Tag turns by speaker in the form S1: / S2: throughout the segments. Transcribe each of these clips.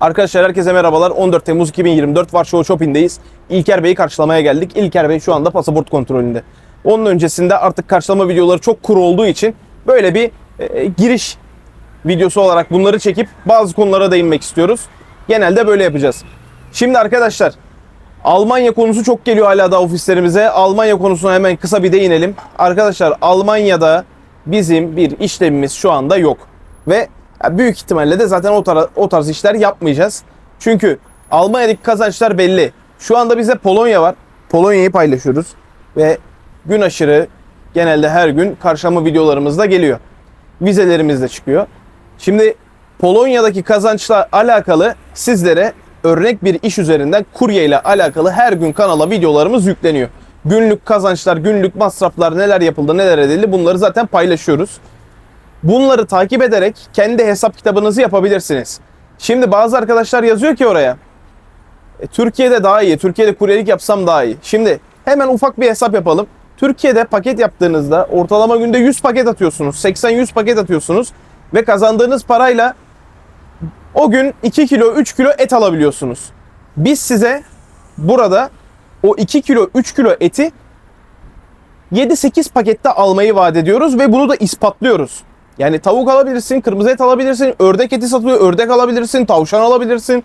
S1: Arkadaşlar herkese merhabalar. 14 Temmuz 2024 Varşova Shopping'deyiz. İlker Bey'i karşılamaya geldik. İlker Bey şu anda pasaport kontrolünde. Onun öncesinde artık karşılama videoları çok kuru olduğu için böyle bir e, giriş videosu olarak bunları çekip bazı konulara değinmek istiyoruz. Genelde böyle yapacağız. Şimdi arkadaşlar Almanya konusu çok geliyor hala da ofislerimize. Almanya konusuna hemen kısa bir değinelim. Arkadaşlar Almanya'da bizim bir işlemimiz şu anda yok. Ve büyük ihtimalle de zaten o, tara- o tarz işler yapmayacağız. Çünkü Almanya'daki kazançlar belli. Şu anda bize Polonya var. Polonya'yı paylaşıyoruz. Ve gün aşırı genelde her gün karşılama videolarımızda geliyor. Vizelerimiz de çıkıyor. Şimdi Polonya'daki kazançla alakalı sizlere örnek bir iş üzerinden kurye ile alakalı her gün kanala videolarımız yükleniyor. Günlük kazançlar, günlük masraflar neler yapıldı, neler edildi bunları zaten paylaşıyoruz. Bunları takip ederek kendi hesap kitabınızı yapabilirsiniz. Şimdi bazı arkadaşlar yazıyor ki oraya "E, Türkiye'de daha iyi, Türkiye'de kuryelik yapsam daha iyi. Şimdi hemen ufak bir hesap yapalım. Türkiye'de paket yaptığınızda ortalama günde 100 paket atıyorsunuz, 80-100 paket atıyorsunuz ve kazandığınız parayla o gün 2 kilo 3 kilo et alabiliyorsunuz. Biz size burada o 2 kilo 3 kilo eti 7-8 pakette almayı vaat ediyoruz ve bunu da ispatlıyoruz. Yani tavuk alabilirsin, kırmızı et alabilirsin, ördek eti satılıyor, ördek alabilirsin, tavşan alabilirsin.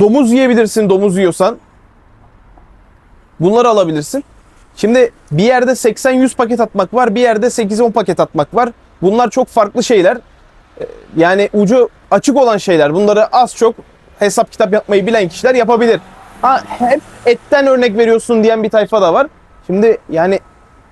S1: Domuz yiyebilirsin, domuz yiyorsan. Bunları alabilirsin. Şimdi bir yerde 80-100 paket atmak var, bir yerde 8-10 paket atmak var. Bunlar çok farklı şeyler. Ee, Yani ucu açık olan şeyler. Bunları az çok hesap kitap yapmayı bilen kişiler yapabilir. Ha, hep etten örnek veriyorsun diyen bir tayfa da var. Şimdi yani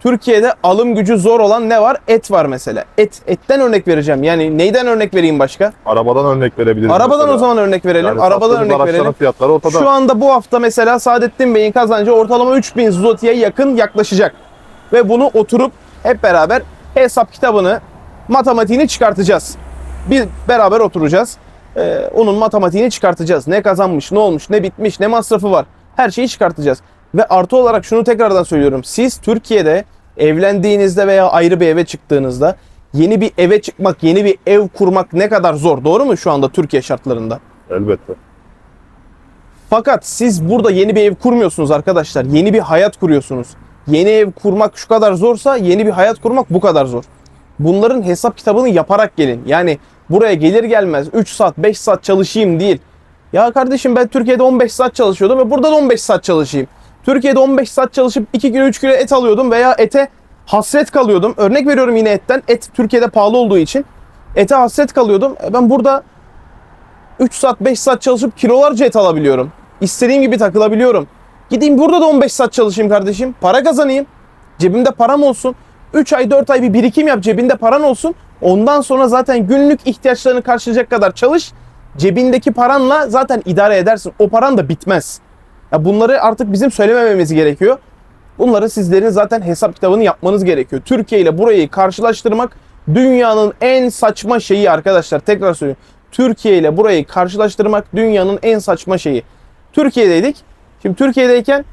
S1: Türkiye'de alım gücü zor olan ne var? Et var mesela. Et. Etten örnek vereceğim. Yani neyden örnek vereyim başka?
S2: Arabadan örnek verebiliriz.
S1: Arabadan
S2: mesela.
S1: o zaman örnek verelim.
S2: Yani
S1: Arabadan örnek verelim.
S2: fiyatları ortada.
S1: Şu anda bu hafta mesela Saadettin Bey'in kazancı ortalama 3000 zloty'ye yakın yaklaşacak. Ve bunu oturup hep beraber hesap kitabını, matematiğini çıkartacağız. Bir beraber oturacağız. Ee, onun matematiğini çıkartacağız. Ne kazanmış, ne olmuş, ne bitmiş, ne masrafı var. Her şeyi çıkartacağız. Ve artı olarak şunu tekrardan söylüyorum. Siz Türkiye'de evlendiğinizde veya ayrı bir eve çıktığınızda yeni bir eve çıkmak, yeni bir ev kurmak ne kadar zor. Doğru mu şu anda Türkiye şartlarında?
S2: Elbette.
S1: Fakat siz burada yeni bir ev kurmuyorsunuz arkadaşlar. Yeni bir hayat kuruyorsunuz. Yeni ev kurmak şu kadar zorsa yeni bir hayat kurmak bu kadar zor. Bunların hesap kitabını yaparak gelin. Yani buraya gelir gelmez 3 saat 5 saat çalışayım değil. Ya kardeşim ben Türkiye'de 15 saat çalışıyordum ve burada da 15 saat çalışayım. Türkiye'de 15 saat çalışıp 2 kilo 3 kilo et alıyordum veya ete hasret kalıyordum. Örnek veriyorum yine etten. Et Türkiye'de pahalı olduğu için ete hasret kalıyordum. E Ben burada 3 saat 5 saat çalışıp kilolarca et alabiliyorum. İstediğim gibi takılabiliyorum. Gideyim burada da 15 saat çalışayım kardeşim. Para kazanayım. Cebimde param olsun. 3 ay 4 ay bir birikim yap cebinde paran olsun. Ondan sonra zaten günlük ihtiyaçlarını karşılayacak kadar çalış. Cebindeki paranla zaten idare edersin. O paran da bitmez. Ya bunları artık bizim söylemememiz gerekiyor. Bunları sizlerin zaten hesap kitabını yapmanız gerekiyor. Türkiye ile burayı karşılaştırmak dünyanın en saçma şeyi arkadaşlar. Tekrar söylüyorum. Türkiye ile burayı karşılaştırmak dünyanın en saçma şeyi. Türkiye'deydik. Şimdi Türkiye'deyken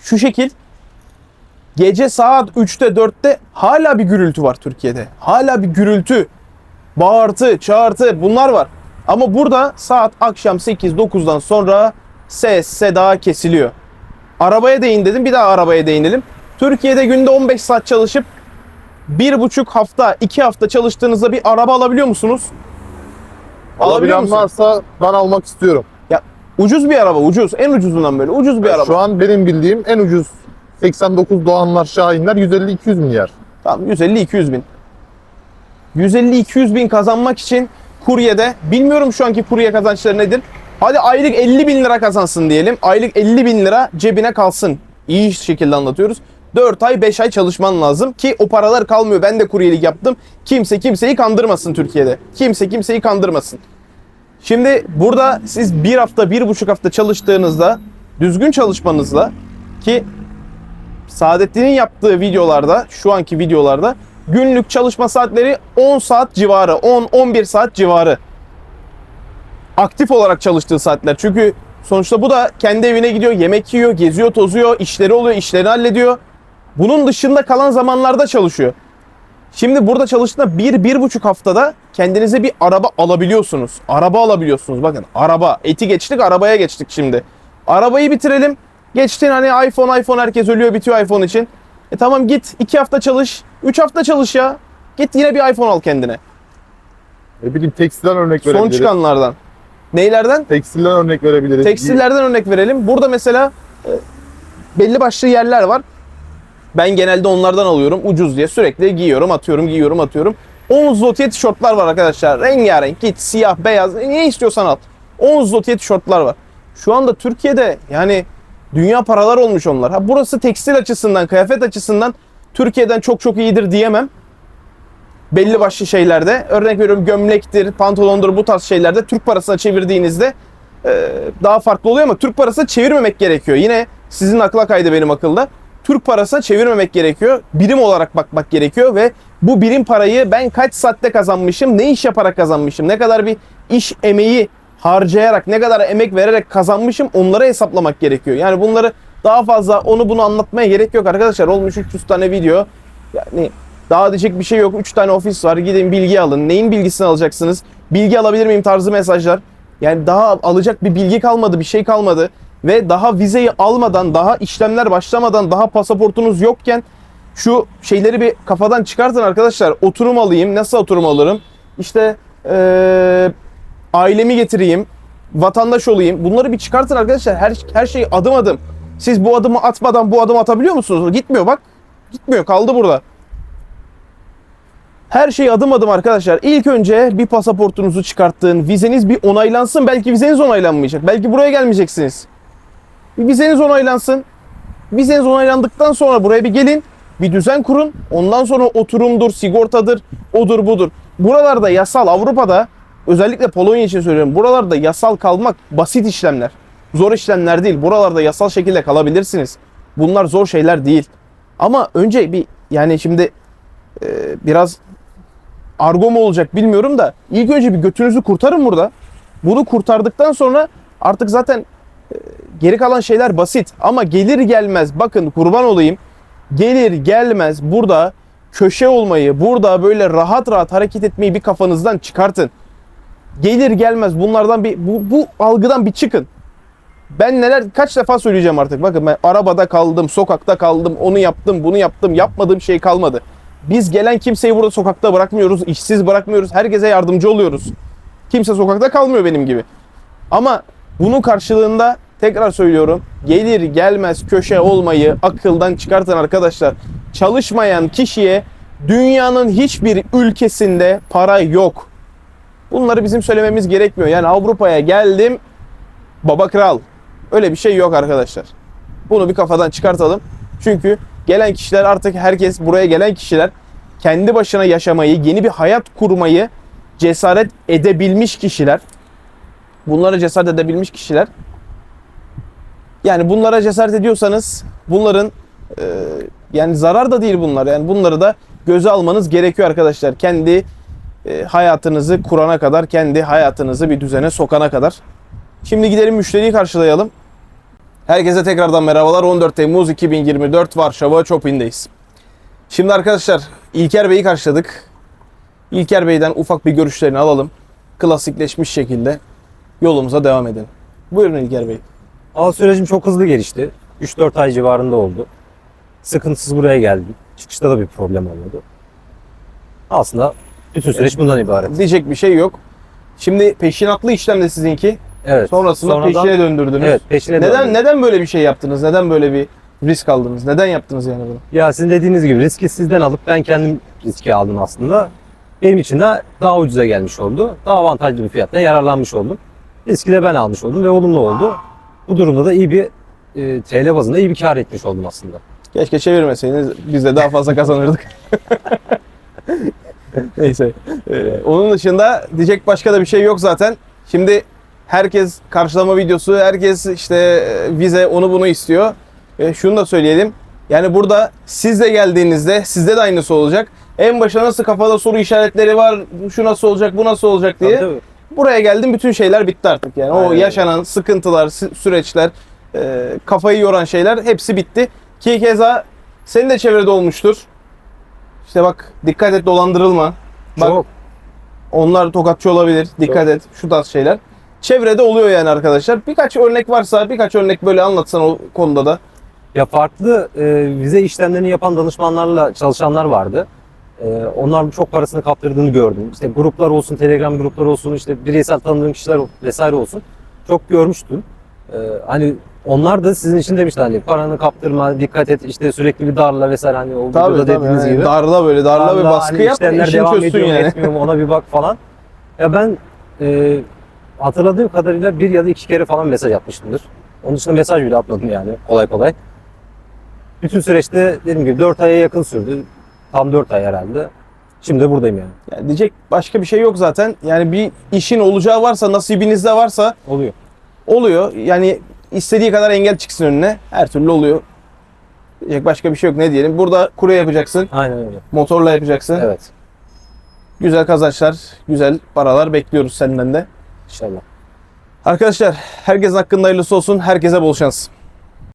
S1: şu şekil gece saat 3'te 4'te hala bir gürültü var Türkiye'de. Hala bir gürültü, bağırtı, çağırtı bunlar var. Ama burada saat akşam 8-9'dan sonra ses, seda kesiliyor. Arabaya değin dedim. Bir daha arabaya değinelim. Türkiye'de günde 15 saat çalışıp bir buçuk hafta, iki hafta çalıştığınızda bir araba alabiliyor musunuz? Alabiliyor
S2: Alabilen
S1: musun?
S2: varsa ben almak istiyorum.
S1: Ya ucuz bir araba, ucuz. En ucuzundan böyle. Ucuz bir araba.
S2: Şu an benim bildiğim en ucuz 89 Doğanlar Şahinler 150-200 milyar.
S1: Tamam 150-200 bin. 150-200 bin kazanmak için kuryede, bilmiyorum şu anki kurye kazançları nedir. Hadi aylık 50 bin lira kazansın diyelim. Aylık 50 bin lira cebine kalsın. İyi şekilde anlatıyoruz. 4 ay 5 ay çalışman lazım ki o paralar kalmıyor. Ben de kuryelik yaptım. Kimse kimseyi kandırmasın Türkiye'de. Kimse kimseyi kandırmasın. Şimdi burada siz bir hafta, bir buçuk hafta çalıştığınızda düzgün çalışmanızla ki Saadettin'in yaptığı videolarda, şu anki videolarda günlük çalışma saatleri 10 saat civarı, 10-11 saat civarı. Aktif olarak çalıştığı saatler. Çünkü sonuçta bu da kendi evine gidiyor, yemek yiyor, geziyor, tozuyor, işleri oluyor, işlerini hallediyor. Bunun dışında kalan zamanlarda çalışıyor. Şimdi burada çalıştığında bir, bir buçuk haftada kendinize bir araba alabiliyorsunuz. Araba alabiliyorsunuz. Bakın araba. Eti geçtik arabaya geçtik şimdi. Arabayı bitirelim. Geçtin hani iPhone iPhone herkes ölüyor bitiyor iPhone için. E tamam git iki hafta çalış. Üç hafta çalış ya. Git yine bir iPhone al kendine.
S2: Ne bileyim tekstilden örnek
S1: Son
S2: verebiliriz.
S1: çıkanlardan. Neylerden?
S2: Tekstilden örnek verebiliriz.
S1: Tekstillerden örnek verelim. Burada mesela e, belli başlı yerler var. Ben genelde onlardan alıyorum ucuz diye sürekli giyiyorum, atıyorum, giyiyorum, atıyorum. 10 zlotiye tişörtler var arkadaşlar. Rengarenk git siyah, beyaz ne istiyorsan al. 10 zlotiye tişörtler var. Şu anda Türkiye'de yani dünya paralar olmuş onlar. Ha burası tekstil açısından, kıyafet açısından Türkiye'den çok çok iyidir diyemem. Belli başlı şeylerde örnek veriyorum gömlektir, pantolondur bu tarz şeylerde Türk parasına çevirdiğinizde e, daha farklı oluyor ama Türk parasına çevirmemek gerekiyor. Yine sizin akla kaydı benim akılda. Türk parasına çevirmemek gerekiyor. Birim olarak bakmak gerekiyor ve bu birim parayı ben kaç saatte kazanmışım, ne iş yaparak kazanmışım, ne kadar bir iş emeği harcayarak, ne kadar emek vererek kazanmışım onları hesaplamak gerekiyor. Yani bunları daha fazla onu bunu anlatmaya gerek yok arkadaşlar. Olmuş 300 tane video. Yani daha diyecek bir şey yok. 3 tane ofis var. Gidin bilgi alın. Neyin bilgisini alacaksınız? Bilgi alabilir miyim tarzı mesajlar. Yani daha alacak bir bilgi kalmadı, bir şey kalmadı. Ve daha vizeyi almadan, daha işlemler başlamadan, daha pasaportunuz yokken şu şeyleri bir kafadan çıkartın arkadaşlar. Oturum alayım. Nasıl oturum alırım? İşte eee, ailemi getireyim. Vatandaş olayım. Bunları bir çıkartın arkadaşlar. Her, her şeyi adım adım. Siz bu adımı atmadan bu adımı atabiliyor musunuz? Gitmiyor bak. Gitmiyor. Kaldı burada. Her şey adım adım arkadaşlar. İlk önce bir pasaportunuzu çıkarttın. Vizeniz bir onaylansın. Belki vizeniz onaylanmayacak. Belki buraya gelmeyeceksiniz. Bir vizeniz onaylansın. Vizeniz onaylandıktan sonra buraya bir gelin. Bir düzen kurun. Ondan sonra oturumdur, sigortadır, odur budur. Buralarda yasal Avrupa'da özellikle Polonya için söylüyorum. Buralarda yasal kalmak basit işlemler. Zor işlemler değil. Buralarda yasal şekilde kalabilirsiniz. Bunlar zor şeyler değil. Ama önce bir yani şimdi biraz argo mu olacak bilmiyorum da ilk önce bir götünüzü kurtarın burada. Bunu kurtardıktan sonra artık zaten e, geri kalan şeyler basit ama gelir gelmez bakın kurban olayım gelir gelmez burada köşe olmayı burada böyle rahat rahat hareket etmeyi bir kafanızdan çıkartın. Gelir gelmez bunlardan bir bu, bu algıdan bir çıkın. Ben neler kaç defa söyleyeceğim artık. Bakın ben arabada kaldım, sokakta kaldım, onu yaptım, bunu yaptım, yapmadığım şey kalmadı. Biz gelen kimseyi burada sokakta bırakmıyoruz, işsiz bırakmıyoruz. Herkese yardımcı oluyoruz. Kimse sokakta kalmıyor benim gibi. Ama bunun karşılığında tekrar söylüyorum. Gelir gelmez köşe olmayı akıldan çıkartın arkadaşlar. Çalışmayan kişiye dünyanın hiçbir ülkesinde para yok. Bunları bizim söylememiz gerekmiyor. Yani Avrupa'ya geldim baba kral. Öyle bir şey yok arkadaşlar. Bunu bir kafadan çıkartalım. Çünkü gelen kişiler artık herkes buraya gelen kişiler kendi başına yaşamayı, yeni bir hayat kurmayı cesaret edebilmiş kişiler. Bunlara cesaret edebilmiş kişiler. Yani bunlara cesaret ediyorsanız bunların e, yani zarar da değil bunlar. Yani bunları da göze almanız gerekiyor arkadaşlar. Kendi e, hayatınızı kurana kadar, kendi hayatınızı bir düzene sokana kadar. Şimdi gidelim müşteriyi karşılayalım. Herkese tekrardan merhabalar. 14 Temmuz 2024 Varşova Chopin'deyiz. Şimdi arkadaşlar İlker Bey'i karşıladık. İlker Bey'den ufak bir görüşlerini alalım. Klasikleşmiş şekilde yolumuza devam edelim. Buyurun İlker Bey.
S3: Al sürecim çok hızlı gelişti. 3-4 ay civarında oldu. Sıkıntısız buraya geldim. Çıkışta da bir problem olmadı. Aslında bütün süreç bundan ibaret.
S1: Diyecek bir şey yok. Şimdi peşinatlı işlem de sizinki.
S3: Evet.
S1: Sonrasında
S3: Sonradan-
S1: peşine döndürdünüz.
S3: Evet peşine
S1: Neden
S3: döndüm.
S1: neden böyle bir şey yaptınız? Neden böyle bir risk aldınız? Neden yaptınız yani bunu?
S3: Ya sizin dediğiniz gibi riski sizden alıp ben kendim riski aldım aslında. Benim için de daha ucuza gelmiş oldu. Daha avantajlı bir fiyattan yararlanmış oldum. Riski de ben almış oldum ve olumlu oldu. Bu durumda da iyi bir e, TL bazında iyi bir kar etmiş oldum aslında.
S1: Keşke çevirmeseydiniz biz de daha fazla kazanırdık. Neyse. Ee, onun dışında diyecek başka da bir şey yok zaten. Şimdi herkes karşılama videosu, herkes işte e, vize onu bunu istiyor. E, şunu da söyleyelim. Yani burada siz de geldiğinizde sizde de aynısı olacak. En başa nasıl kafada soru işaretleri var, şu nasıl olacak, bu nasıl olacak diye.
S3: Tabii, tabii.
S1: Buraya geldim bütün şeyler bitti artık yani. O
S3: Aynen öyle.
S1: yaşanan sıkıntılar, sü- süreçler, e, kafayı yoran şeyler hepsi bitti. Ki keza senin de çevrede olmuştur. İşte bak dikkat et dolandırılma. Bak
S3: Çok
S1: onlar tokatçı olabilir. Dikkat
S3: Çok.
S1: et şu tarz şeyler. Çevrede oluyor yani arkadaşlar. Birkaç örnek varsa birkaç örnek böyle anlatsan o konuda da.
S3: Ya farklı e, vize işlemlerini yapan danışmanlarla çalışanlar vardı. E, onlar çok parasını kaptırdığını gördüm. İşte gruplar olsun, Telegram grupları olsun, işte bireysel tanıdığım kişiler vesaire olsun. Çok görmüştüm. E, hani onlar da sizin için demişler hani paranı kaptırma, dikkat et, işte sürekli bir darla vesaire hani o
S1: Tabii
S3: videoda
S1: tabii.
S3: dediğiniz
S1: yani
S3: gibi.
S1: Darla böyle darla, ve
S3: Darla,
S1: baskı
S3: hani
S1: yap. işin
S3: devam
S1: çözsün
S3: ediyor
S1: yani.
S3: etmiyor mu ona bir bak falan. Ya ben e, hatırladığım kadarıyla bir ya da iki kere falan mesaj atmışımdır. Onun dışında mesaj bile atmadım yani kolay kolay. Bütün süreçte dediğim gibi 4 aya yakın sürdü. Tam 4 ay herhalde. Şimdi buradayım yani.
S1: Yani diyecek başka bir şey yok zaten. Yani bir işin olacağı varsa, nasibinizde varsa
S3: Oluyor.
S1: oluyor. Yani istediği kadar engel çıksın önüne. Her türlü oluyor. Diyecek başka bir şey yok ne diyelim. Burada kuru yapacaksın.
S3: Aynen öyle.
S1: Motorla yapacaksın.
S3: Evet.
S1: Güzel kazançlar, güzel paralar bekliyoruz senden de.
S3: İnşallah.
S1: Arkadaşlar herkes hakkında hayırlısı olsun. Herkese bol şans.